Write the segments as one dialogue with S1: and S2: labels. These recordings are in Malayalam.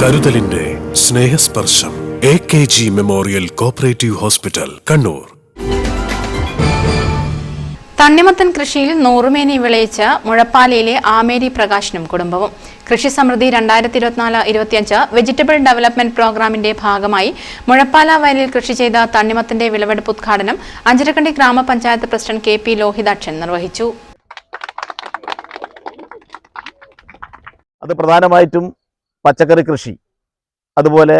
S1: കരുതലിന്റെ Snehasparsham A K G memorial cooperative hospital Kannur.
S2: തണ്ണിമത്തൻ കൃഷിയിൽ നൂറുമേനി വിളയിച്ച മുഴപ്പാലയിലെ ആമേരി പ്രകാശനും കുടുംബവും. കൃഷി സമൃദ്ധി രണ്ടായിരത്തി ഇരുപത്തിനാല് ഇരുപത്തിയഞ്ച് വെജിറ്റബിൾ ഡെവലപ്മെന്റ് പ്രോഗ്രാമിന്റെ ഭാഗമായി മുഴപ്പാല വയലിൽ കൃഷി ചെയ്ത തണ്ണിമത്തിന്റെ വിളവെടുപ്പ് ഉദ്ഘാടനം അഞ്ചരക്കണ്ടി ഗ്രാമപഞ്ചായത്ത് പ്രസിഡന്റ് കെ പി ലോഹിതാക്ഷൻ നിർവഹിച്ചു.
S3: അത് പ്രധാനമായിട്ടും പച്ചക്കറി കൃഷി അതുപോലെ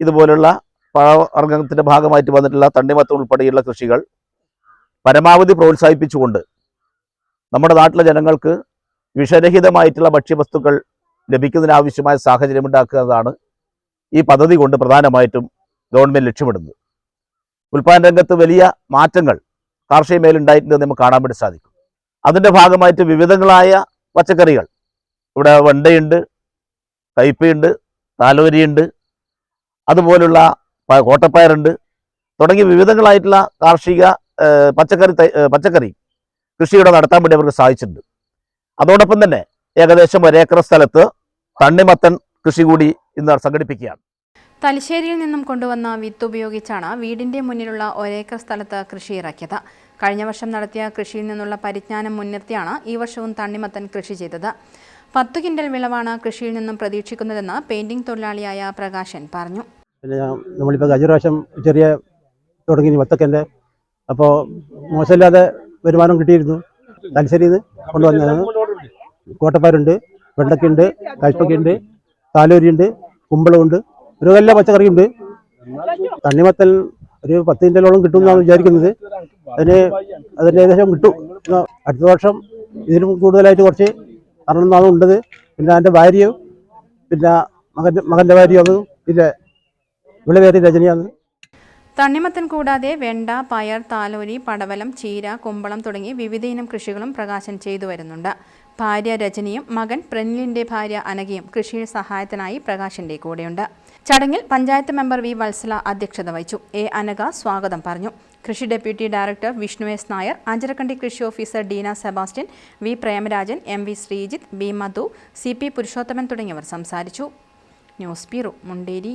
S3: ഇതുപോലുള്ള പഴവർഗത്തിന്റെ ഭാഗമായിട്ട് വന്നിട്ടുള്ള തണ്ണിമത്തം ഉൾപ്പെടെയുള്ള കൃഷികൾ പരമാവധി പ്രോത്സാഹിപ്പിച്ചുകൊണ്ട് നമ്മുടെ നാട്ടിലെ ജനങ്ങൾക്ക് വിഷരഹിതമായിട്ടുള്ള ഭക്ഷ്യവസ്തുക്കൾ ലഭിക്കുന്നതിനാവശ്യമായ സാഹചര്യം ഉണ്ടാക്കുന്നതാണ് ഈ പദ്ധതി കൊണ്ട് പ്രധാനമായിട്ടും ഗവൺമെന്റ് ലക്ഷ്യമിടുന്നത്. ഉൽപ്പാദന രംഗത്ത് വലിയ മാറ്റങ്ങൾ കാർഷിക മേലുണ്ടായിട്ടുണ്ടെന്ന് നമുക്ക് കാണാൻ വേണ്ടി സാധിക്കും. അതിന്റെ ഭാഗമായിട്ട് വിവിധങ്ങളായ പച്ചക്കറികൾ. ഇവിടെ വെണ്ടയുണ്ട് കയ്പയുണ്ട് താലോരിയുണ്ട് അതുപോലുള്ള കോട്ടപ്പയറുണ്ട് തുടങ്ങി വിവിധങ്ങളായിട്ടുള്ള കാർഷിക പച്ചക്കറി പച്ചക്കറി കൃഷി ഇവിടെ നടത്താൻ വേണ്ടി അവർക്ക് സാധിച്ചിട്ടുണ്ട്. അതോടൊപ്പം തന്നെ ഏകദേശം ഒരേക്കർ സ്ഥലത്ത് തണ്ണിമത്തൻ കൃഷി കൂടി ഇന്ന് സംഘടിപ്പിക്കുകയാണ്.
S2: തലശ്ശേരിയിൽ നിന്നും കൊണ്ടുവന്ന വിത്ത് ഉപയോഗിച്ചാണ് വീടിന്റെ മുന്നിലുള്ള ഒരേക്കർ സ്ഥലത്ത് കൃഷി ഇറക്കിയത്. കഴിഞ്ഞ വർഷം നടത്തിയ കൃഷിയിൽ നിന്നുള്ള പരിജ്ഞാനം മുൻനിർത്തിയാണ് ഈ വർഷവും തണ്ണിമത്തൻ കൃഷി ചെയ്തത്. പത്തു കിൻഡൽ വിളവാണ് കൃഷിയിൽ നിന്നും പ്രതീക്ഷിക്കുന്നതെന്ന് പെയിന്റിംഗ് തൊഴിലാളിയായ പ്രകാശൻ പറഞ്ഞു.
S4: പിന്നെ നമ്മളിപ്പോൾ കഴിഞ്ഞ പ്രാവശ്യം ചെറിയ തുടങ്ങി വത്തക്കന്റെ. അപ്പോൾ മോശമില്ലാതെ വരുമാനം കിട്ടിയിരുന്നു. തലശ്ശേരിയിൽ നിന്ന് കൊണ്ടുവന്നതാണ്. കോട്ടപ്പാരുണ്ട് വെണ്ടയ്ക്കുണ്ട് കയ്പയ്ക്കുണ്ട് താലൂരിയുണ്ട് കുമ്പളമുണ്ട് ഒരു എല്ലാ പച്ചക്കറിയുണ്ട്. തണ്ണിമത്തൽ ഒരു പത്ത് കിന്റലോളം കിട്ടും എന്നാണ് വിചാരിക്കുന്നത്. അതിന് അതിന് ഏകദേശം കിട്ടും. അടുത്ത വർഷം ഇതിലും കൂടുതലായിട്ട് കുറച്ച് അറണമെന്നാണ് ഉണ്ടത് പിന്നെ എന്റെ ഭാര്യയും പിന്നെ മകന്റെ മകന്റെ ഭാര്യയും അത്. പിന്നെ വിളവേറി രജനിയാണ്
S2: തണ്ണിമത്തൻ കൂടാതെ വെണ്ട പയർ താലോരി പടവലം ചീര കുമ്പളം തുടങ്ങി വിവിധ ഇനം കൃഷികളും പ്രകാശൻ ചെയ്തു വരുന്നുണ്ട്. ഭാര്യ രജനിയും മകൻ പ്രനിലിന്റെ ഭാര്യ അനഘയും കൃഷിയിൽ സഹായത്തിനായി പ്രകാശിന്റെ കൂടെയുണ്ട്. ചടങ്ങിൽ പഞ്ചായത്ത് മെമ്പർ വി വത്സല അധ്യക്ഷത വഹിച്ചു. എ. അനഘ സ്വാഗതം പറഞ്ഞു. കൃഷി deputy director Vishnu S. Nair Anjarakandy കൃഷി officer Deena Sebastian V. Premarajan M. V. Sreejith B Madhu C. P. Purushothaman തുടങ്ങിയവർ സംസാരിച്ചു. News bureau Munderi.